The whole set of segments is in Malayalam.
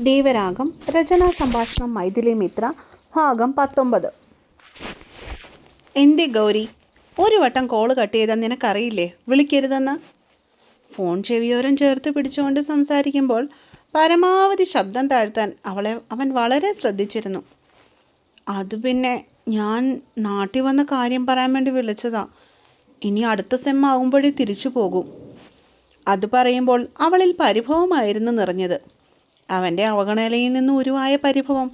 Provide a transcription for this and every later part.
ദൈവരാഗം രചനാ സംഭാഷണം മൈഥിലി മിത്ര ഭാഗം പത്തൊമ്പത്. എന്തേ ഗൗരി? ഒരു വട്ടം കോൾ കട്ട് ചെയ്താൽ നിനക്കറിയില്ലേ? വിളിക്കരുതെന്ന്? ഫോൺ ചെവിയോരം ചേർത്ത് പിടിച്ചുകൊണ്ട് സംസാരിക്കുമ്പോൾ പരമാവധി ശബ്ദം താഴ്ത്താൻ അവളെ അവൻ വളരെ ശ്രദ്ധിച്ചിരുന്നു. അത് പിന്നെ ഞാൻ നാട്ടിൽ വന്ന കാര്യം പറയാൻ വേണ്ടി വിളിച്ചതാ. ഇനി അടുത്ത സെം ആകുമ്പോഴേ തിരിച്ചു പോകും. അത് പറയുമ്പോൾ അവളിൽ പരിഭവമായിരുന്നു നിറഞ്ഞത്. അവന്റെ അവഗണനയിൽ നിന്ന് ഉരുവായ പരിഭവം.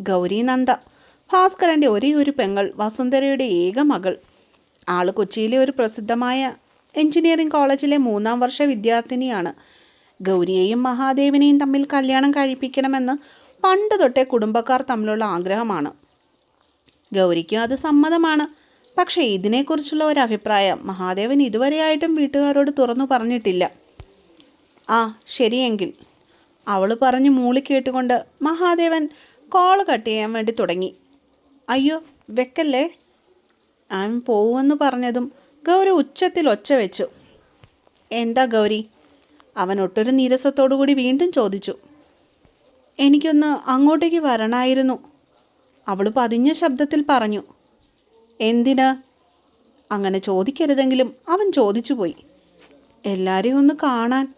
ഗൗരി നന്ദ ഭാസ്കരന്റെ ഒരേ ഒരു പെങ്ങൾ വസുന്ധരയുടെ ഏക മകൾ. ആൾ കൊച്ചിയിലെ ഒരു പ്രസിദ്ധമായ എഞ്ചിനീയറിംഗ് കോളേജിലെ മൂന്നാം വർഷ വിദ്യാർത്ഥിനിയാണ്. ഗൗരിയെയും മഹാദേവിനെയും തമ്മിൽ കല്യാണം കഴിപ്പിക്കണമെന്ന് പണ്ട് തൊട്ടേ കുടുംബക്കാർ തമ്മിലുള്ള ആഗ്രഹമാണ്. ഗൗരിക്കും അത് സമ്മതമാണ്. പക്ഷേ ഇതിനെക്കുറിച്ചുള്ള ഒരു അഭിപ്രായം മഹാദേവൻ ഇതുവരെയായിട്ടും വീട്ടുകാരോട് തുറന്നു പറഞ്ഞിട്ടില്ല. ആ ശരിയെങ്കിൽ. അവൾ പറഞ്ഞു മൂളി കേട്ടുകൊണ്ട് മഹാദേവൻ കോൾ കട്ട് ചെയ്യാൻ വേണ്ടി തുടങ്ങി. അയ്യോ വെക്കല്ലേ? അവൻ പോവുമെന്ന് പറഞ്ഞതും ഗൗരി ഉച്ചത്തിൽ ഒച്ച വെച്ചു. എന്താ ഗൗരി? അവൻ ഒട്ടൊരു നീരസത്തോടു കൂടി വീണ്ടും ചോദിച്ചു. എനിക്കൊന്ന് അങ്ങോട്ടേക്ക് വരണമായിരുന്നു അവൾ പതിഞ്ഞ ശബ്ദത്തിൽ പറഞ്ഞു. എന്തിന്? അങ്ങനെ ചോദിക്കരുതെങ്കിലും അവൻ ചോദിച്ചുപോയി. എല്ലാരെയും ഒന്ന് കാണാൻ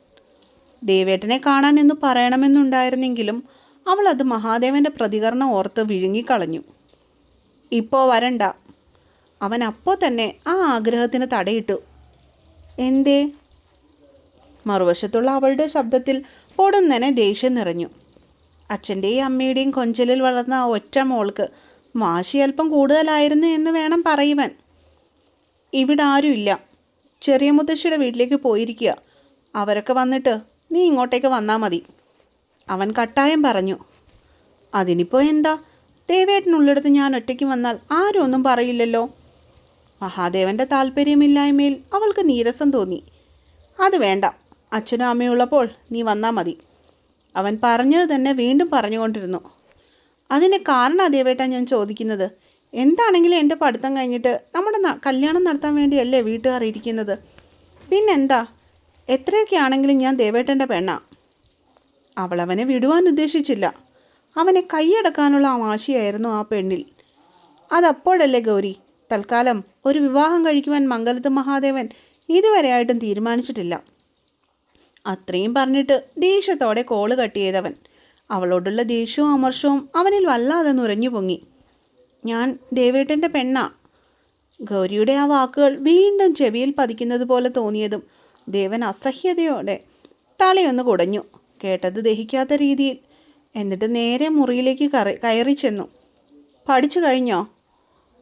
ദേവേട്ടനെ കാണാൻ എന്ന് പറയണമെന്നുണ്ടായിരുന്നെങ്കിലും അവൾ അത് മഹാദേവന്റെ പ്രതികരണം ഓർത്ത് വിഴുങ്ങിക്കളഞ്ഞു. ഇപ്പോൾ വരണ്ട. അവൻ അപ്പോൾ തന്നെ ആ ആഗ്രഹത്തിന് തടയിട്ടു. എന്തേ? മറുവശത്തുള്ള അവളുടെ ശബ്ദത്തിൽ പൊടുന്നനെ ദേഷ്യം നിറഞ്ഞു. അച്ഛന്റെയും അമ്മയുടെയും കൊഞ്ചലിൽ വളർന്ന ആ ഒറ്റ മോൾക്ക് വാശി അല്പം കൂടുതലായിരുന്നു എന്ന് വേണം പറയുവാൻ. ഇവിടെ ആരുമില്ല. ചെറിയ മുത്തശ്ശിയുടെ വീട്ടിലേക്ക് പോയിരിക്കുക. അവരൊക്കെ വന്നിട്ട് നീ ഇങ്ങോട്ടേക്ക് വന്നാൽ മതി. അവൻ കട്ടായം പറഞ്ഞു. അതിനിപ്പോൾ എന്താ? ദേവേട്ടനുള്ളിടത്ത് ഞാൻ ഒറ്റയ്ക്ക് വന്നാൽ ആരും ഒന്നും പറയില്ലല്ലോ. മഹാദേവന്റെ താല്പര്യമില്ലായ്മയിൽ അവൾക്ക് നീരസം തോന്നി. അത് വേണ്ട. അച്ഛനും അമ്മയും ഉള്ളപ്പോൾ നീ വന്നാൽ മതി. അവൻ പറഞ്ഞത് തന്നെ വീണ്ടും പറഞ്ഞുകൊണ്ടിരുന്നു. അതിന് കാരണം ദേവേട്ട ഞാൻ ചോദിക്കുന്നത്? എന്താണെങ്കിലും എന്റെ പഠിത്തം കഴിഞ്ഞിട്ട് നമ്മുടെ കല്യാണം നടത്താൻ വേണ്ടിയല്ലേ വീട്ടുകാർ ഇരിക്കുന്നത്? പിന്നെന്താ? എത്രയൊക്കെ ആണെങ്കിലും ഞാൻ ദേവേട്ടന്റെ പെണ്ണാ. അവളവനെ വിടുവാൻ ഉദ്ദേശിച്ചില്ല. അവനെ കൈയടക്കാനുള്ള വാശിയായിരുന്നു ആ പെണ്ണിൽ. അതപ്പോഴല്ലേ ഗൗരി? തൽക്കാലം ഒരു വിവാഹം കഴിക്കുവാൻ മംഗലത്ത് മഹാദേവൻ ഇതുവരെയായിട്ടും തീരുമാനിച്ചിട്ടില്ല. അത്രയും പറഞ്ഞിട്ട് ദേഷ്യത്തോടെ കോൾ കട്ട് ചെയ്തവൻ. അവളോടുള്ള ദേഷ്യവും അമർഷവും അവനിൽ വല്ലാതെ നുരഞ്ഞു പൊങ്ങി. ഞാൻ ദേവേട്ടന്റെ പെണ്ണാ. ഗൗരിയുടെ ആ വാക്കുകൾ വീണ്ടും ചെവിയിൽ പതിക്കുന്നത് പോലെ തോന്നിയതും ദേവൻ അസഹ്യതയോടെ തലയൊന്ന് കുടഞ്ഞു. കേട്ടത് ദഹിക്കാത്ത രീതിയിൽ. എന്നിട്ട് നേരെ മുറിയിലേക്ക് കറി കയറി ചെന്നു. പഠിച്ചു കഴിഞ്ഞോ?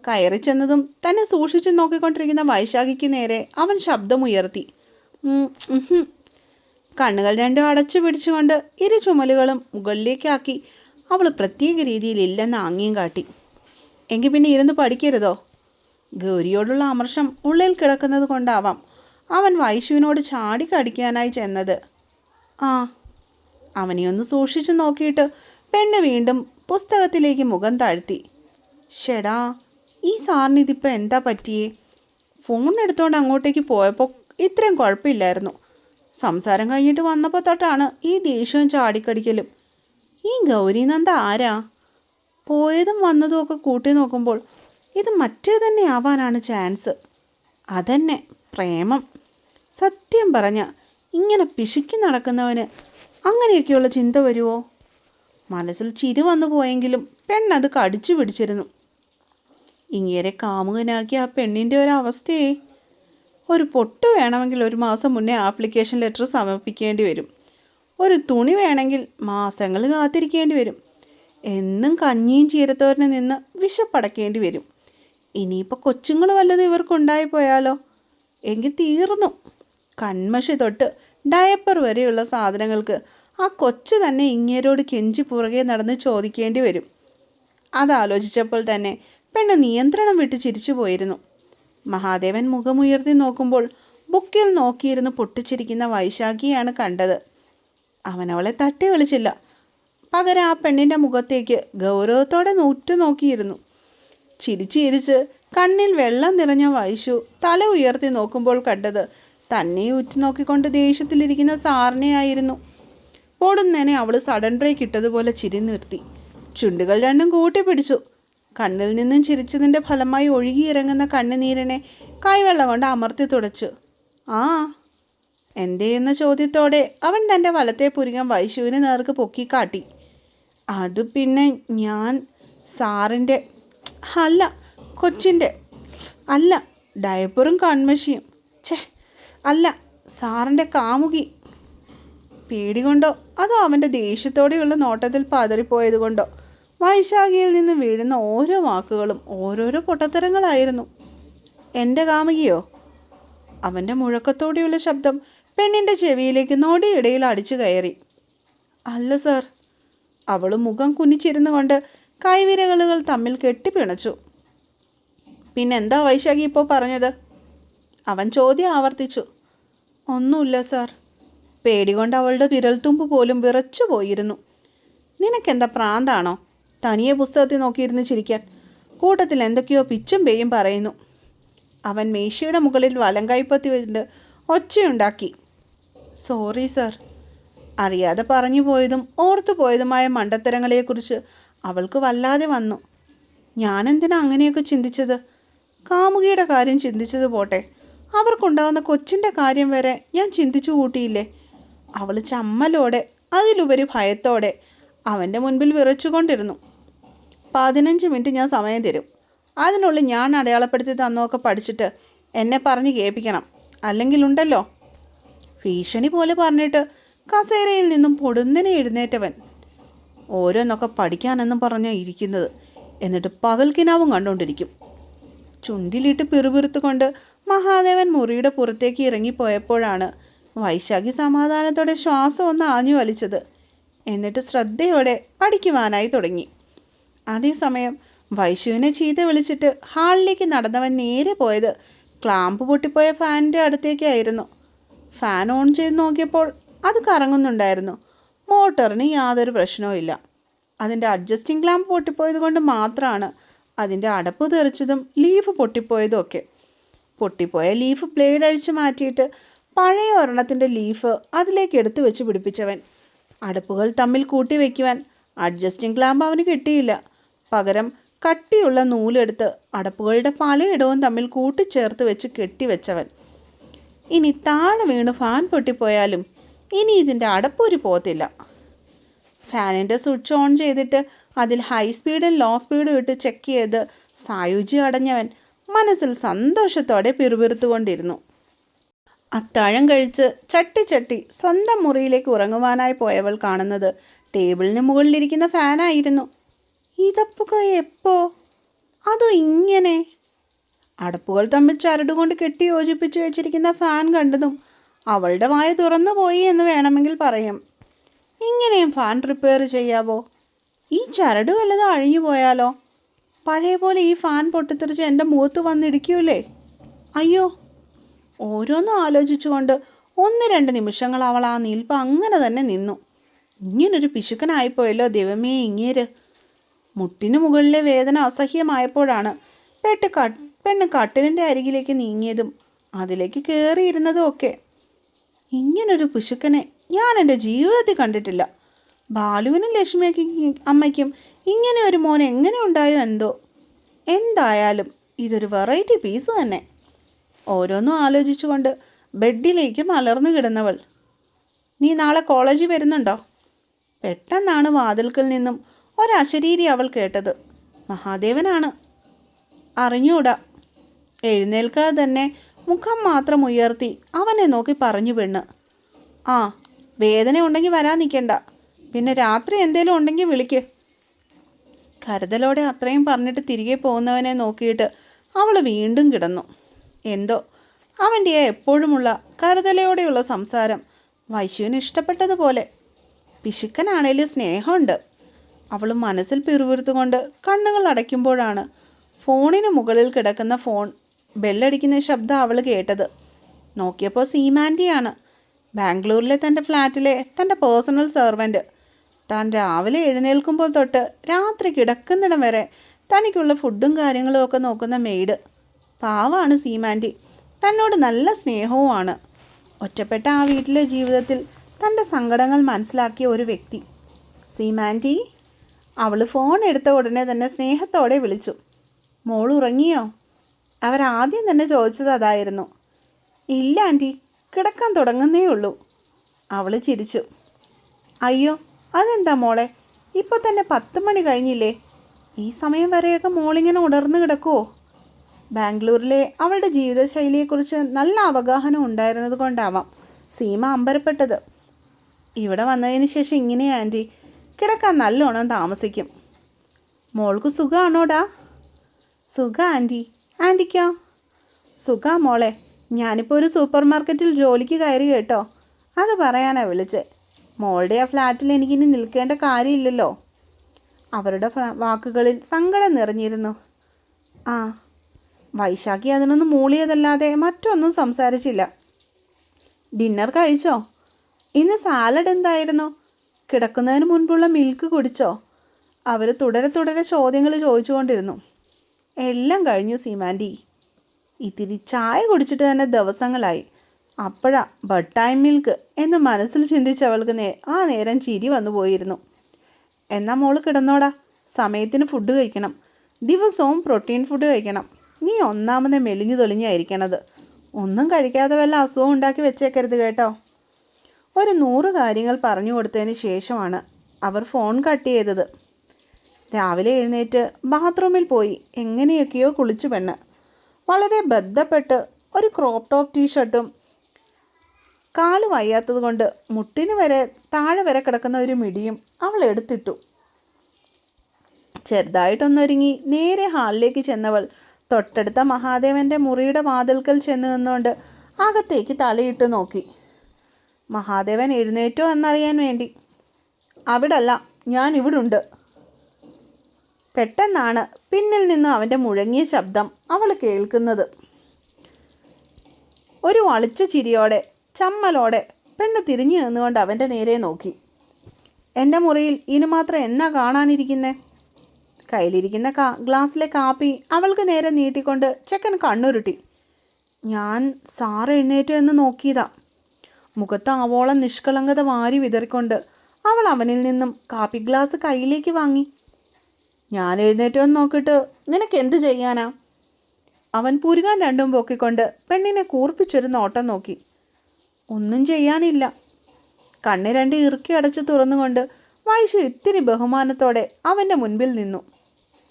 കയറി ചെന്നതും തന്നെ സൂക്ഷിച്ചു നോക്കിക്കൊണ്ടിരിക്കുന്ന വൈശാഖിക്ക് നേരെ അവൻ ശബ്ദമുയർത്തി. കണ്ണുകൾ രണ്ടും അടച്ചു പിടിച്ചുകൊണ്ട് ഇരു ചുമലുകളും മുകളിലേക്കാക്കി അവൾ പ്രത്യേക രീതിയിൽ ഇല്ലെന്ന് ആംഗ്യം കാട്ടി. എങ്കിൽ പിന്നെ ഇരുന്ന് പഠിക്കരുതോ? ഗൗരിയോടുള്ള അമർഷം ഉള്ളിൽ കിടക്കുന്നത് കൊണ്ടാവാം. അവൻ വൈശുവിനോട് ചാടിക്കടിക്കാനായി ചെന്നത്. ആ അവനെ ഒന്ന് സൂക്ഷിച്ചു നോക്കിയിട്ട് പെണ്ണ് വീണ്ടും പുസ്തകത്തിലേക്ക് മുഖം താഴ്ത്തി. ഷെടാ ഈ സാറിന് ഇതിപ്പോൾ എന്താ പറ്റിയേ? ഫോൺ എടുത്തോണ്ട് അങ്ങോട്ടേക്ക് പോയപ്പോൾ ഇത്രയും കുഴപ്പമില്ലായിരുന്നു. സംസാരം കഴിഞ്ഞിട്ട് വന്നപ്പോൾ തൊട്ടാണ് ഈ ദേഷ്യവും ചാടിക്കടിക്കലും. ഈ ഗൗരീനന്ദ ആരാ? പോയതും വന്നതും ഒക്കെ കൂട്ടി നോക്കുമ്പോൾ ഇത് മറ്റേ തന്നെ ആവാനാണ് ചാൻസ്. അതന്നെ പ്രേമം. സത്യം പറഞ്ഞ ഇങ്ങനെ പിശുക്കി നടക്കുന്നവന് അങ്ങനെയൊക്കെയുള്ള ചിന്ത വരുമോ മനസ്സിൽ ചിരി വന്നു പോയെങ്കിലും പെണ്ണത് കടിച്ചു പിടിച്ചിരുന്നു. ഇങ്ങനെ കാമുകനാക്കിയ ആ പെണ്ണിന്റെ ഒരവസ്ഥയെ. ഒരു പൊട്ട് വേണമെങ്കിൽ ഒരു മാസം മുന്നേ ആപ്ലിക്കേഷൻ ലെറ്റർ സമർപ്പിക്കേണ്ടി വരും. ഒരു തുണി വേണമെങ്കിൽ മാസങ്ങൾ കാത്തിരിക്കേണ്ടി വരും. എന്നും കഞ്ഞിയും ചീരത്തോരനും നിന്ന് വിശപ്പടക്കേണ്ടി വരും. ഇനിയിപ്പോൾ കൊച്ചുങ്ങൾ വല്ലതും ഇവർക്കുണ്ടായി പോയാലോ? എങ്കിൽ തീർന്നു. കൺമഷി തൊട്ട് ഡയപ്പർ വരെയുള്ള സാധനങ്ങൾക്ക് ആ കൊച്ചു തന്നെ ഇങ്ങേരോട് കെഞ്ചി പുറകെ നടന്ന് ചോദിക്കേണ്ടി വരും. അതാലോചിച്ചപ്പോൾ തന്നെ പെണ്ണ് നിയന്ത്രണം വിട്ട് ചിരിച്ചു പോയിരുന്നു. മഹാദേവൻ മുഖമുയർത്തി നോക്കുമ്പോൾ ബുക്കിൽ നോക്കിയിരുന്ന് പൊട്ടിച്ചിരിക്കുന്ന വൈശാഖിയാണ് കണ്ടത്. അവൻ അവളെ തട്ടി വിളിച്ചില്ല. പകരം ആ പെണ്ണിന്റെ മുഖത്തേക്ക് ഗൗരവത്തോടെ നൂറ്റു നോക്കിയിരുന്നു ചിരിച്ച് ചിരിച്ച് കണ്ണിൽ വെള്ളം നിറഞ്ഞ വൈശു തല ഉയർത്തി നോക്കുമ്പോൾ കണ്ടത് തന്നെ ഉറ്റുനോക്കിക്കൊണ്ട് ദേഷ്യത്തിലിരിക്കുന്ന സാറിനെയായിരുന്നു. ഓടുന്നേനെ അവൾ സഡൻ ബ്രേക്ക് ഇട്ടതുപോലെ ചിരി നിർത്തി. ചുണ്ടുകൾ രണ്ടും കൂട്ടിപ്പിടിച്ചു കണ്ണിൽ നിന്നും ചിരിച്ചതിന്റെ ഫലമായി ഒഴുകിയിറങ്ങുന്ന കണ്ണുനീരനെ കൈവെള്ളം കൊണ്ട് അമർത്തി തുടച്ചു. ആ എന്തേ എന്ന ചോദ്യത്തോടെ അവൻ തന്റെ വലത്തെ പുരികം വൈശുവിന് നേർക്ക് പൊക്കിക്കാട്ടി അത് പിന്നെ ഞാൻ സാറിന്റെ അല്ല കൊച്ചിന്റെ അല്ല ഡയപ്പറും കൺമഷിയും. ഛേ അല്ല സാറിന്റെ കാമുകി. പേടി കൊണ്ടോ? അതോ അവന്റെ ദേഷ്യത്തോടെയുള്ള നോട്ടത്തിൽ പതറിപ്പോയത് കൊണ്ടോ? വൈശാഖിയിൽ നിന്ന് വീഴുന്ന ഓരോ വാക്കുകളും ഓരോരോ പൊട്ടത്തരങ്ങളായിരുന്നു. എന്റെ കാമുകിയോ? അവന്റെ മുഴക്കത്തോടെയുള്ള ശബ്ദം പെണ്ണിന്റെ ചെവിയിലേക്ക് നോടിയിടയിൽ അടിച്ചു കയറി. അല്ല സർ. അവൾ മുഖം കുനിച്ചിരുന്നു കൊണ്ട് കൈവിരകളുകൾ തമ്മിൽ കെട്ടിപ്പിണച്ചു. പിന്നെന്താ വൈശാഖി ഇപ്പോൾ പറഞ്ഞത്? അവൻ ചോദ്യം ആവർത്തിച്ചു. ഒന്നുമില്ല സാർ. പേടികൊണ്ട് അവളുടെ വിരൽത്തുമ്പ് പോലും വിറച്ചു പോയിരുന്നു. നിനക്കെന്താ പ്രാന്താണോ? തനിയെ പുസ്തകത്തിൽ നോക്കിയിരുന്ന് ചിരിക്കാൻ. കൂട്ടത്തിൽ എന്തൊക്കെയോ പിച്ചും പേയും പറയുന്നു. അവൻ മേശയുടെ മുകളിൽ വലം കൈപ്പത്തി വെച്ചിട്ട് ഒച്ചയുണ്ടാക്കി. Sorry sir. അറിയാതെ പറഞ്ഞു പോയതും ഓർത്തു പോയതുമായ മണ്ടത്തരങ്ങളെക്കുറിച്ച് അവൾക്ക് വല്ലാതെ വന്നു. ഞാനെന്തിനാ അങ്ങനെയൊക്കെ ചിന്തിച്ചത്? കാമുകിയുടെ കാര്യം ചിന്തിച്ചത് പോട്ടെ. അവർക്കുണ്ടാകുന്ന കൊച്ചിന്റെ കാര്യം വരെ ഞാൻ ചിന്തിച്ചു കൂട്ടിയില്ലേ? അവൾ ചമ്മലോടെ അതിലുപരി ഭയത്തോടെ അവന്റെ മുൻപിൽ വിറച്ചുകൊണ്ടിരുന്നു. പതിനഞ്ച് മിനിറ്റ് ഞാൻ സമയം തരും. അതിനുള്ളിൽ ഞാൻ അടയാളപ്പെടുത്തി തന്നൊക്കെ പഠിച്ചിട്ട് എന്നെ പറഞ്ഞ് കേൾപ്പിക്കണം. അല്ലെങ്കിൽ ഉണ്ടല്ലോ? ഭീഷണി പോലെ പറഞ്ഞിട്ട് കസേരയിൽ നിന്നും പൊടുന്നനെ എഴുന്നേറ്റവൻ. ഓരോന്നൊക്കെ പഠിക്കാനെന്നും പറഞ്ഞ ഇരിക്കുന്നത്. എന്നിട്ട് പകൽക്കിനാവും കണ്ടുകൊണ്ടിരിക്കും ചുണ്ടിലിട്ട് പിറുപിറുത്തുകൊണ്ട് മഹാദേവൻ മുറിയുടെ പുറത്തേക്ക് ഇറങ്ങിപ്പോയപ്പോഴാണ് വൈശാഖി സമാധാനത്തോടെ ശ്വാസം ഒന്ന് ആഞ്ഞു വലിച്ചത്. എന്നിട്ട് ശ്രദ്ധയോടെ പഠിക്കുവാനായി തുടങ്ങി. അതേസമയം വൈശുവിനെ ചീത്ത വിളിച്ചിട്ട് ഹാളിലേക്ക് നടന്നവൻ നേരെ പോയത് ക്ലാമ്പ് പൊട്ടിപ്പോയ ഫാനിന്റെ അടുത്തേക്കായിരുന്നു. ഫാൻ ഓൺ ചെയ്ത് നോക്കിയപ്പോൾ അത് കറങ്ങുന്നുണ്ടായിരുന്നു. മോട്ടറിന് യാതൊരു പ്രശ്നവും ഇല്ല. അതിന്റെ അഡ്ജസ്റ്റിംഗ് ക്ലാമ്പ് പൊട്ടിപ്പോയത് കൊണ്ട് മാത്രമാണ് അതിന്റെ അടപ്പ് തെറിച്ചതും ലീഫ് പൊട്ടിപ്പോയതും ഒക്കെ പൊട്ടിപ്പോയ ലീഫ് ബ്ലേഡ് അഴിച്ചു മാറ്റിയിട്ട് പഴയ ഒരെണ്ണത്തിന്റെ ലീഫ് അതിലേക്ക് എടുത്തു വെച്ച് പിടിപ്പിച്ചവൻ. അടുപ്പുകൾ തമ്മിൽ കൂട്ടി വയ്ക്കുവാൻ അഡ്ജസ്റ്റിംഗ് ക്ലാമ്പ് അവന് കിട്ടിയില്ല. പകരം കട്ടിയുള്ള നൂലെടുത്ത് അടപ്പുകളുടെ പലയിടവും തമ്മിൽ കൂട്ടിച്ചേർത്ത് വെച്ച് കെട്ടിവെച്ചവൻ. ഇനി താഴെ വീണ് ഫാൻ പൊട്ടിപ്പോയാലും ഇനി ഇതിന്റെ അടപ്പൊരു പോത്തില്ല. ഫാനിന്റെ സ്വിച്ച് ഓൺ ചെയ്തിട്ട് അതിൽ ഹൈ സ്പീഡും ലോ സ്പീഡും ഇട്ട് ചെക്ക് ചെയ്ത് സായുജ്യം അടഞ്ഞവൻ മനസ്സിൽ സന്തോഷത്തോടെ പിറുപിറുത്തുകൊണ്ടിരുന്നു. അത്താഴം കഴിച്ച് ചട്ടി ചട്ടി സ്വന്തം മുറിയിലേക്ക് ഉറങ്ങുവാനായി പോയവൾ കാണുന്നത് ടേബിളിന് മുകളിലിരിക്കുന്ന ഫാനായിരുന്നു. ഇതപ്പുക എപ്പോ? അതോ ഇങ്ങനെ? അടപ്പുകൾ തമ്മിൽ ചരടുകൊണ്ട് കെട്ടി യോജിപ്പിച്ചു വെച്ചിരിക്കുന്ന ഫാൻ കണ്ടതും അവളുടെ വായ തുറന്നു പോയി എന്ന് വേണമെങ്കിൽ പറയും. ഇങ്ങനെയും ഫാൻ റിപ്പയർ ചെയ്യാവോ? ഈ ചരട് വല്ലതും അഴിഞ്ഞു പോയാലോ? പഴയ പോലെ ഈ ഫാൻ പൊട്ടിത്തെറിച്ച് എന്റെ മുഖത്ത് വന്നിടിക്കൂലേ? അയ്യോ ഓരോന്നും ആലോചിച്ചുകൊണ്ട് ഒന്ന് രണ്ട് നിമിഷങ്ങൾ അവൾ ആ നിൽപ്പ് അങ്ങനെ തന്നെ നിന്നു. ഇങ്ങനൊരു പിശുക്കനായിപ്പോയല്ലോ ദൈവമേ ഇങ്ങേര്. മുട്ടിനു മുകളിലെ വേദന അസഹ്യമായപ്പോഴാണ് പെട്ട് ക പെണ്ണ് കട്ടിലിന്റെ അരികിലേക്ക് നീങ്ങിയതും അതിലേക്ക് കയറിയിരുന്നതും ഒക്കെ. ഇങ്ങനൊരു പിശുക്കനെ ഞാൻ എന്റെ ജീവിതത്തിൽ കണ്ടിട്ടില്ല. ബാലുവിനും ലക്ഷ്മിക്കും അമ്മയ്ക്കും ഇങ്ങനെ ഒരു മോൻ എങ്ങനെ ഉണ്ടായോ എന്തോ. എന്തായാലും ഇതൊരു വെറൈറ്റി പീസ് തന്നെ. ഓരോന്നും ആലോചിച്ചുകൊണ്ട് ബെഡിലേക്ക് മലർന്നു കിടന്നവൾ. നീ നാളെ കോളേജിൽ വരുന്നുണ്ടോ? പെട്ടെന്നാണ് വാതിൽക്കിൽ നിന്നും ഒരശരീരി അവൾ കേട്ടത്. മഹാദേവനാണ്. അറിഞ്ഞൂടാ. എഴുന്നേൽക്കാതെ തന്നെ മുഖം മാത്രം ഉയർത്തി അവനെ നോക്കി പറഞ്ഞു പെണ്ണ്. ആ വേദന ഉണ്ടെങ്കിൽ വരാൻ നിൽക്കണ്ട പിന്നെ രാത്രി എന്തേലും ഉണ്ടെങ്കിൽ വിളിക്ക്. കരുതലോടെ അത്രയും പറഞ്ഞിട്ട് തിരികെ പോകുന്നവനെ നോക്കിയിട്ട് അവൾ വീണ്ടും കിടന്നു. എന്തോ? അവന്റെ എപ്പോഴുമുള്ള കരുതലയോടെയുള്ള സംസാരം വൈശുവിന് ഇഷ്ടപ്പെട്ടതുപോലെ. പിശുക്കനാണേലും സ്നേഹമുണ്ട്. അവൾ മനസ്സിൽ പിറുപിറുത്തുകൊണ്ട് കണ്ണുകൾ അടയ്ക്കുമ്പോഴാണ് ഫോണിന് മുകളിൽ കിടക്കുന്ന ഫോൺ ബെല്ലടിക്കുന്ന ശബ്ദം അവൾ കേട്ടത്. നോക്കിയപ്പോൾ സീമാന്റിയാണ് ബാംഗ്ലൂരിലെ തന്റെ ഫ്ലാറ്റിലെ തന്റെ പേഴ്സണൽ സെർവന്റ് താൻ രാവിലെ എഴുന്നേൽക്കുമ്പോൾ തൊട്ട് രാത്രി കിടക്കുന്നിടം വരെ തനിക്കുള്ള ഫുഡും കാര്യങ്ങളും ഒക്കെ നോക്കുന്ന മെയ്ഡ്. പാവാണ് സീമാന്റി. തന്നോട് നല്ല സ്നേഹവുമാണ്. ഒറ്റപ്പെട്ട ആ വീട്ടിലെ ജീവിതത്തിൽ തന്റെ സങ്കടങ്ങൾ മനസ്സിലാക്കിയ ഒരു വ്യക്തി. സീമാന്റി അവൾ ഫോൺ എടുത്ത ഉടനെ തന്നെ സ്നേഹത്തോടെ വിളിച്ചു. മോൾ ഉറങ്ങിയോ? അവരാദ്യം തന്നെ ചോദിച്ചത് അതായിരുന്നു. ഇല്ല ആന്റി. കിടക്കാൻ തുടങ്ങുന്നേ ഉള്ളൂ അവൾ ചിരിച്ചു. അയ്യോ അതെന്താ മോളെ? ഇപ്പോൾ തന്നെ പത്ത് മണി കഴിഞ്ഞില്ലേ? ഈ സമയം വരെയൊക്കെ മോളിങ്ങനെ ഉണർന്നു കിടക്കുമോ ബാംഗ്ലൂരിലെ അവളുടെ ജീവിതശൈലിയെക്കുറിച്ച് നല്ല അവഗാഹനം ഉണ്ടായിരുന്നത് കൊണ്ടാവാം സീമ അമ്പരപ്പെട്ടത്. ഇവിടെ വന്നതിന് ശേഷം ഇങ്ങനെയാ ആന്റി കിടക്കാൻ നല്ലോണം താമസിക്കും. മോൾക്ക് സുഖമാണോടാ സുഖ ആന്റി ആന്റിക്കോ സുഖ മോളെ. ഞാനിപ്പോൾ ഒരു സൂപ്പർ മാർക്കറ്റിൽ ജോലിക്ക് കയറി കേട്ടോ. അത് പറയാനാണ് വിളിച്ചേ. മോളുടെ ആ ഫ്ലാറ്റിൽ എനിക്കിനി നിൽക്കേണ്ട കാര്യമില്ലല്ലോ. അവരുടെ വാക്കുകളിൽ സങ്കടം നിറഞ്ഞിരുന്നു. ആ വൈശാഖി അതിനൊന്നും മൂളിയതല്ലാതെ മറ്റൊന്നും സംസാരിച്ചില്ല. ഡിന്നർ കഴിച്ചോ? ഇന്ന് സാലഡ് എന്തായിരുന്നു? കിടക്കുന്നതിന് മുൻപുള്ള മിൽക്ക് കുടിച്ചോ? അവർ തുടരെ തുടരെ ചോദ്യങ്ങൾ ചോദിച്ചുകൊണ്ടിരുന്നു. എല്ലാം കഴിഞ്ഞു സീമാന്റി ഇത്തിരി ചായ കുടിച്ചിട്ട് തന്നെ ദിവസങ്ങളായി. അപ്പോഴാ ബട്ടായ് മിൽക്ക് എന്ന് മനസ്സിൽ ചിന്തിച്ചവൾക്ക് നേ ആ നേരം ചിരി വന്നു പോയിരുന്നു. എന്നാ മോൾ കിടന്നോടാ? സമയത്തിന് ഫുഡ് കഴിക്കണം. ദിവസവും പ്രോട്ടീൻ ഫുഡ് കഴിക്കണം. നീ ഒന്നാമത് മെലിഞ്ഞു തെളിഞ്ഞായിരിക്കണത്. ഒന്നും കഴിക്കാതെ വല്ല അസുഖം ഉണ്ടാക്കി വെച്ചേക്കരുത് കേട്ടോ. ഒരു നൂറ് കാര്യങ്ങൾ പറഞ്ഞു കൊടുത്തതിന് ശേഷമാണ് അവർ ഫോൺ കട്ട് ചെയ്തത്. രാവിലെ എഴുന്നേറ്റ് ബാത്റൂമിൽ പോയി എങ്ങനെയൊക്കെയോ കുളിച്ചു പെണ്ണ്. വളരെ ബദ്ധപ്പെട്ട് ഒരു ക്രോപ്പ് ടോപ്പ് ടീഷർട്ടും കാൽ വയ്യാത്തത് കൊണ്ട് മുട്ടിന് വരെ താഴെ വരെ കിടക്കുന്ന ഒരു മിടിയും അവൾ എടുത്തിട്ടു. ചെറുതായിട്ടൊന്നൊരുങ്ങി നേരെ ഹാളിലേക്ക് ചെന്നവൾ തൊട്ടടുത്ത മഹാദേവന്റെ മുറിയുടെ വാതിൽക്കൽ ചെന്ന് നിന്നുകൊണ്ട് അകത്തേക്ക് തലയിട്ട് നോക്കി. മഹാദേവൻ എഴുന്നേറ്റോ എന്നറിയാൻ വേണ്ടി. അവിടല്ല ഞാൻ ഇവിടുണ്ട്. പെട്ടെന്നാണ് പിന്നിൽ നിന്ന് അവന്റെ മുഴങ്ങിയ ശബ്ദം അവൾ കേൾക്കുന്നത്. ഒരു വളിച്ച ചിരിയോടെ ചമ്മലോടെ പെണ്ണ് തിരിഞ്ഞു നിന്നുകൊണ്ട് അവന്റെ നേരെ നോക്കി. എന്റെ മുറിയിൽ ഇനി മാത്രം എന്നാ കാണാനിരിക്കുന്നേ? കയ്യിലിരിക്കുന്ന കാ ഗ്ലാസ്സിലെ കാപ്പി അവൾക്ക് നേരെ നീട്ടിക്കൊണ്ട് ചെക്കൻ കണ്ണുരുട്ടി. ഞാൻ സാറ് എഴുന്നേറ്റു എന്ന് നോക്കിയതാ. മുഖത്ത് ആവോളം നിഷ്കളങ്കത വാരി വിതറിക്കൊണ്ട് അവൾ അവനിൽ നിന്നും കാപ്പി ഗ്ലാസ് കയ്യിലേക്ക് വാങ്ങി. ഞാൻ എഴുന്നേറ്റോ എന്ന് നോക്കിയിട്ട് നിനക്ക് എന്ത് ചെയ്യാനാ? അവൻ പുരുകാൻ രണ്ടും പൊക്കിക്കൊണ്ട് പെണ്ണിനെ കൂർപ്പിച്ചൊരു നോട്ടം നോക്കി. ഒന്നും ചെയ്യാനില്ല. കണ്ണ് രണ്ട് ഇറുക്കി അടച്ചു തുറന്നുകൊണ്ട് വൈശു ഇത്തിരി ബഹുമാനത്തോടെ അവന്റെ മുൻപിൽ നിന്നു.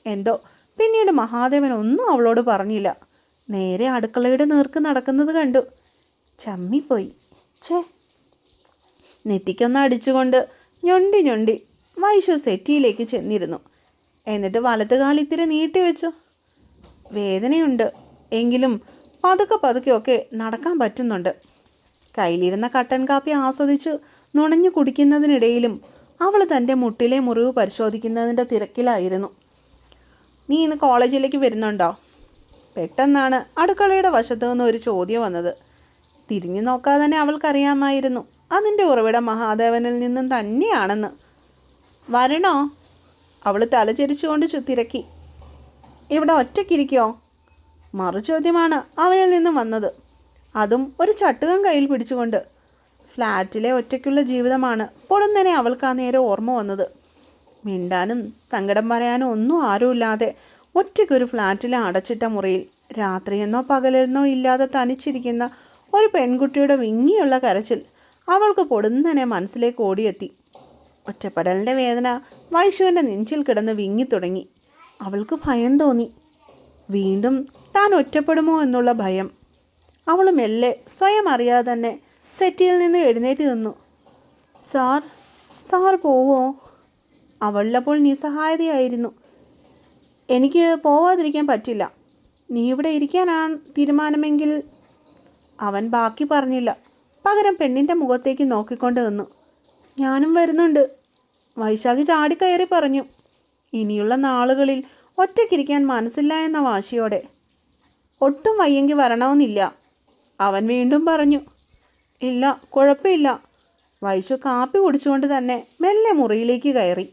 എന്തോ പിന്നീട് മഹാദേവൻ ഒന്നും അവളോട് പറഞ്ഞില്ല. നേരെ അടുക്കളയുടെ നേർക്ക് നടക്കുന്നത് കണ്ടു. ചമ്മിപ്പോയി. ഛേ. നെറ്റിക്കൊന്ന് അടിച്ചുകൊണ്ട് ഞൊണ്ടി ഞൊണ്ടി വൈശു സെറ്റിയിലേക്ക് ചെന്നിരുന്നു. എന്നിട്ട് വലത്ത് കാലിത്തിരി നീട്ടി വെച്ചു. വേദനയുണ്ട്. എങ്കിലും പതുക്കെ പതുക്കെയൊക്കെ നടക്കാൻ പറ്റുന്നുണ്ട്. കയ്യിലിരുന്ന കട്ടൻ കാപ്പി ആസ്വദിച്ചു നുണഞ്ഞു കുടിക്കുന്നതിനിടയിലും അവൾ തന്റെ മുട്ടിലെ മുറിവ് പരിശോധിക്കുന്നതിന്റെ തിരക്കിലായിരുന്നു. നീ ഇന്ന് കോളേജിലേക്ക് വരുന്നുണ്ടോ? പെട്ടെന്നാണ്. അടുക്കളയുടെ വശത്തു നിന്ന് ഒരു ചോദ്യം വന്നത്. തിരിഞ്ഞു നോക്കാതെ തന്നെ അവൾക്കറിയാമായിരുന്നു. അതിന്റെ ഉറവിടം മഹാദേവനിൽ നിന്നും തന്നെയാണെന്ന്. വരണോ? അവൾ തലചെരിച്ചുകൊണ്ട് തിരക്കി. ഇവിടെ ഒറ്റയ്ക്കിരിക്കോ? മറുചോദ്യമാണ് അവനിൽ നിന്നും വന്നത്. അതും ഒരു ചട്ടുകം കയ്യിൽ പിടിച്ചുകൊണ്ട്. ഫ്ലാറ്റിലെ ഒറ്റയ്ക്കുള്ള ജീവിതമാണ് പൊടുന്നനെ അവൾക്ക് ആ നേരെ ഓർമ്മ വന്നത്. മിണ്ടാനും സങ്കടം പറയാനും ഒന്നും ആരുമില്ലാതെ ഒറ്റയ്ക്കൊരു ഫ്ലാറ്റിലെ അടച്ചിട്ട മുറിയിൽ രാത്രിയെന്നോ പകലെന്നോ ഇല്ലാതെ തനിച്ചിരിക്കുന്ന ഒരു പെൺകുട്ടിയുടെ വിങ്ങിയുള്ള കരച്ചിൽ അവൾക്ക് പൊടുന്നനെ മനസ്സിലേക്ക് ഓടിയെത്തി. ഒറ്റപ്പെടലിന്റെ വേദന വൈശുവിന്റെ നെഞ്ചിൽ കിടന്ന് വിങ്ങി തുടങ്ങി അവൾക്ക് ഭയം തോന്നി. വീണ്ടും താൻ ഒറ്റപ്പെടുമോ എന്നുള്ള ഭയം അവൾ മെല്ലെ സ്വയം അറിയാതെ തന്നെ സെറ്റിയിൽ നിന്ന് എഴുന്നേറ്റ് നിന്നു. സാർ സാർ പോവോ? അവളിലപ്പോൾ നിസ്സഹായതയായിരുന്നു. എനിക്ക് പോവാതിരിക്കാൻ പറ്റില്ല. നീ ഇവിടെ ഇരിക്കാനാണ് തീരുമാനമെങ്കിൽ അവൻ ബാക്കി പറഞ്ഞില്ല. പകരം പെണ്ണിന്റെ മുഖത്തേക്ക് നോക്കിക്കൊണ്ട് നിന്നു. ഞാനും വരുന്നുണ്ട് വൈശാഖി ചാടിക്കയറി പറഞ്ഞു. ഇനിയുള്ള നാളുകളിൽ ഒറ്റയ്ക്കിരിക്കാൻ മനസ്സില്ല എന്ന വാശിയോടെ. ഒട്ടും വയ്യെങ്കിൽ വരണമെന്നില്ല. അവൻ വീണ്ടും പറഞ്ഞു ഇല്ല കുഴപ്പമില്ല. വൈശു കാപ്പി കുടിച്ചുകൊണ്ട് തന്നെ മെല്ലെ മുറിയിലേക്ക് കയറി.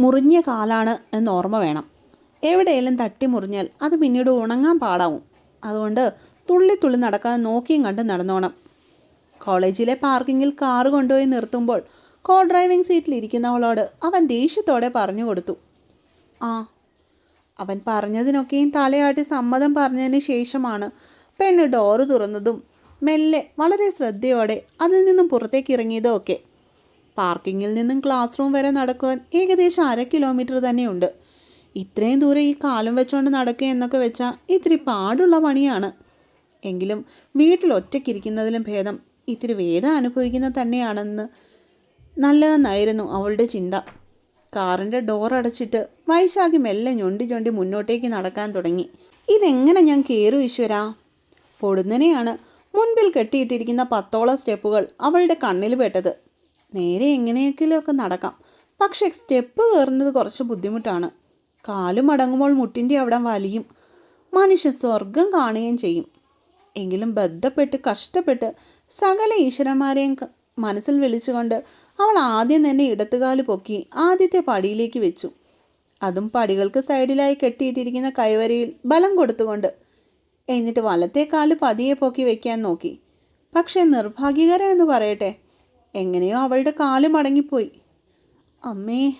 മുറിഞ്ഞ കാലാണ് എന്ന് ഓർമ്മ വേണം. എവിടെയെങ്കിലും തട്ടി മുറിഞ്ഞാൽ അത് പിന്നീട് ഉണങ്ങാൻ പാടാവും. അതുകൊണ്ട് തുള്ളി തുള്ളി നടക്കാൻ നോക്കിയും കണ്ട് നടന്നോണം. കോളേജിലെ പാർക്കിങ്ങിൽ കാർ കൊണ്ടുപോയി നിർത്തുമ്പോൾ കോ ഡ്രൈവിംഗ് സീറ്റിൽ ഇരിക്കുന്നവളോട് അവൻ ദേഷ്യത്തോടെ പറഞ്ഞു കൊടുത്തു. ആ അവൻ പറഞ്ഞതിനൊക്കെയും തലയാട്ടി സമ്മതം പറഞ്ഞതിന് ശേഷമാണ് പെണ്ണ് ഡോറ് തുറന്നതും മെല്ലെ വളരെ ശ്രദ്ധയോടെ അതിൽ നിന്നും പുറത്തേക്ക് ഇറങ്ങിയതും ഒക്കെ പാർക്കിങ്ങിൽ നിന്നും ക്ലാസ് റൂം വരെ നടക്കുവാൻ ഏകദേശം അര കിലോമീറ്റർ തന്നെയുണ്ട്. ഇത്രയും ദൂരം ഈ കാലം വെച്ചുകൊണ്ട് നടക്കുക എന്നൊക്കെ വെച്ചാൽ ഇത്തിരി പാടുള്ള പണിയാണ്. എങ്കിലും വീട്ടിൽ ഒറ്റയ്ക്കിരിക്കുന്നതിലും ഭേദം ഇത്തിരി വേദം അനുഭവിക്കുന്നത് തന്നെയാണെന്ന് നല്ലതെന്നായിരുന്നു അവളുടെ ചിന്ത. കാറിന്റെ ഡോർ അടച്ചിട്ട് വൈശാഖി മെല്ലെ ഞൊണ്ടി ഞൊണ്ടി മുന്നോട്ടേക്ക് നടക്കാൻ തുടങ്ങി. ഇതെങ്ങനെ ഞാൻ കയറും ഈശ്വരാ? പൊടുന്നനെയാണ് മുൻപിൽ കെട്ടിയിട്ടിരിക്കുന്ന പത്തോളം സ്റ്റെപ്പുകൾ അവളുടെ കണ്ണിൽ പെട്ടത്. നേരെ എങ്ങനെയെങ്കിലുമൊക്കെ നടക്കാം. പക്ഷേ സ്റ്റെപ്പ് കയറുന്നത് കുറച്ച് ബുദ്ധിമുട്ടാണ്. കാലും മടങ്ങുമ്പോൾ മുട്ടിന്റെ അവിടം വലിയും. മനുഷ്യൻ സ്വർഗം കാണുകയും ചെയ്യും. എങ്കിലും ബന്ധപ്പെട്ട് കഷ്ടപ്പെട്ട് സകല ഈശ്വരന്മാരെയും മനസ്സിൽ വിളിച്ചുകൊണ്ട് അവൾ ആദ്യം തന്നെ ഇടത്തുകാൽ പൊക്കി ആദ്യത്തെ പടിയിലേക്ക് വെച്ചു. അതും പടികൾക്ക് സൈഡിലായി കെട്ടിയിട്ടിരിക്കുന്ന കൈവരയിൽ ബലം കൊടുത്തുകൊണ്ട് എന്നിട്ട് വലത്തെ കാൽ പതിയെ പൊക്കി വെക്കാൻ നോക്കി. പക്ഷേ നിർഭാഗ്യകര എന്ന് പറയട്ടെ. എങ്ങനെയോ അവളുടെ കാൽ മടങ്ങിപ്പോയി. അമ്മേ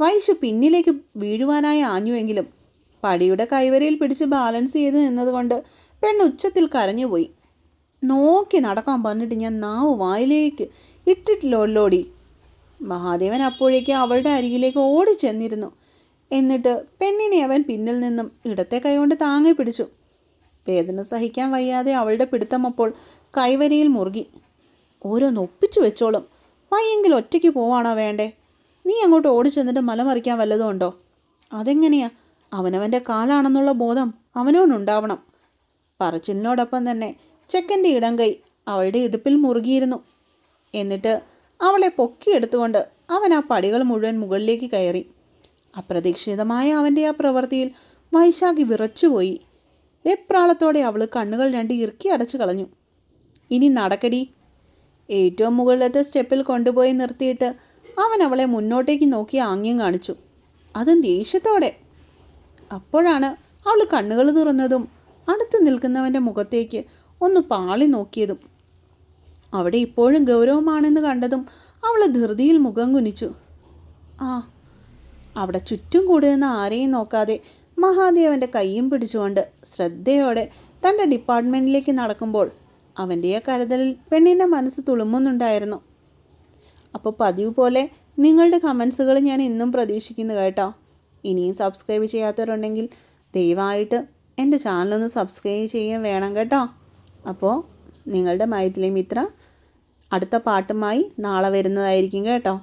വൈശു പിന്നിലേക്ക് വീഴുവാനായി ആഞ്ഞുവെങ്കിലും പടിയുടെ കൈവരയിൽ പിടിച്ച് ബാലൻസ് ചെയ്ത് നിന്നതുകൊണ്ട് പെണ്ണ് ഉച്ചത്തിൽ കരഞ്ഞുപോയി. നോക്കി നടക്കാൻ പറഞ്ഞിട്ട് ഞാൻ നാവ് വായിലേക്ക് ഇട്ടിട്ടില്ലോടി. മഹാദേവൻ അപ്പോഴേക്ക് അവളുടെ അരികിലേക്ക് ഓടി ചെന്നിരുന്നു എന്നിട്ട് പെണ്ണിനെ അവൻ പിന്നിൽ നിന്നും ഇടത്തെ കൈകൊണ്ട് താങ്ങി പിടിച്ചു. വേദന സഹിക്കാൻ വയ്യാതെ അവളുടെ പിടുത്തം അപ്പോൾ കൈവരിയിൽ മുറുകി. ഓരോന്ന് ഒപ്പിച്ചു വെച്ചോളും. വയ്യെങ്കിൽ ഒറ്റയ്ക്ക് പോവാണോ വേണ്ടേ? നീ അങ്ങോട്ട് ഓടി ചെന്നിട്ട് മലമറിക്കാൻ വല്ലതും ഉണ്ടോ? അതെങ്ങനെയാ? അവനവന്റെ കാലാണെന്നുള്ള ബോധം അവനോടുണ്ടാവണം. പറച്ചിലിനോടൊപ്പം തന്നെ ചെക്കന്റെ ഇടം കൈ അവളുടെ ഇടുപ്പിൽ മുറുകിയിരുന്നു. എന്നിട്ട് അവളെ പൊക്കിയെടുത്തുകൊണ്ട് അവൻ ആ പടികൾ മുഴുവൻ മുകളിലേക്ക് കയറി. അപ്രതീക്ഷിതമായ അവന്റെ ആ പ്രവൃത്തിയിൽ വൈശാഖി വിറച്ചുപോയി. വെപ്രാളത്തോടെ അവൾ കണ്ണുകൾ രണ്ട് ഇറുക്കി അടച്ചു കളഞ്ഞു. ഇനി നടക്കടി. ഏറ്റവും മുകളിലത്തെ സ്റ്റെപ്പിൽ കൊണ്ടുപോയി നിർത്തിയിട്ട് അവൻ അവളെ മുന്നോട്ടേക്ക് നോക്കി ആംഗ്യം കാണിച്ചു. അതും ദേഷ്യത്തോടെ. അപ്പോഴാണ് അവൾ കണ്ണുകൾ തുറന്നതും അടുത്ത് നിൽക്കുന്നവന്റെ മുഖത്തേക്ക് ഒന്ന് പാളി നോക്കിയതും. അവിടെ ഇപ്പോഴും ഗൗരവമാണെന്ന് കണ്ടതും അവൾ ധൃതിയിൽ മുഖം കുനിച്ചു. ആ അവിടെ ചുറ്റും കൂടുന്ന ആരെയും നോക്കാതെ മഹാദേവന്റെ കൈയും പിടിച്ചുകൊണ്ട് ശ്രദ്ധയോടെ തന്റെ ഡിപ്പാർട്ട്മെന്റിലേക്ക് നടക്കുമ്പോൾ അവന്റെ ആ കരുതലിൽ പെണ്ണിന്റെ മനസ്സ് തുളുമ്പുന്നുണ്ടായിരുന്നു. അപ്പോൾ പതിവ് പോലെ നിങ്ങളുടെ കമൻസുകൾ ഞാൻ ഇന്നും പ്രതീക്ഷിക്കുന്നു കേട്ടോ. ഇനിയും സബ്സ്ക്രൈബ് ചെയ്യാത്തവരുണ്ടെങ്കിൽ ദയവായിട്ട് എന്റെ ചാനലൊന്ന് സബ്സ്ക്രൈബ് ചെയ്യുകയും വേണം കേട്ടോ. അപ്പോൾ നിങ്ങളുടെ മൈഥിലി മിത്ര അടുത്ത പാട്ടുമായി നാളെ വരുന്നതായിരിക്കും കേട്ടോ.